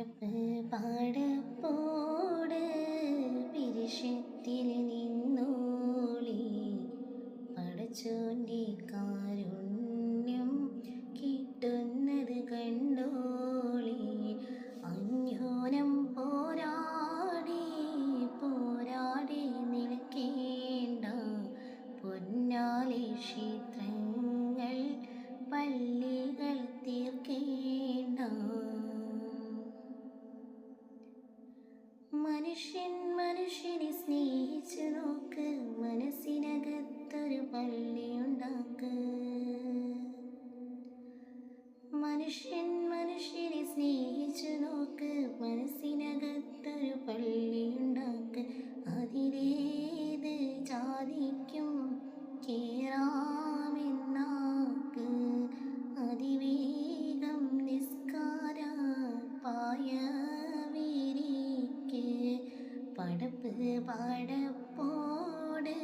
കറുപ്പ് പാടപ്പോട് പിരിശത്തിൽ നിന്നോളി. പടച്ചോന്റെ മനുഷ്യൻ മനുഷ്യനെ സ്നേഹിച്ചു നോക്ക്. മനസ്സിനകത്തൊരു പള്ളിയുണ്ടാക്ക് മനുഷ്യൻ മനുഷ്യനെ സ്നേഹിച്ചു നോക്ക്. മനസ്സിനകത്തൊരു പള്ളിയുണ്ടാക്ക് അതിലേത് ചാതിക്കും കേറാമെന്നാ പാടപ്പോട്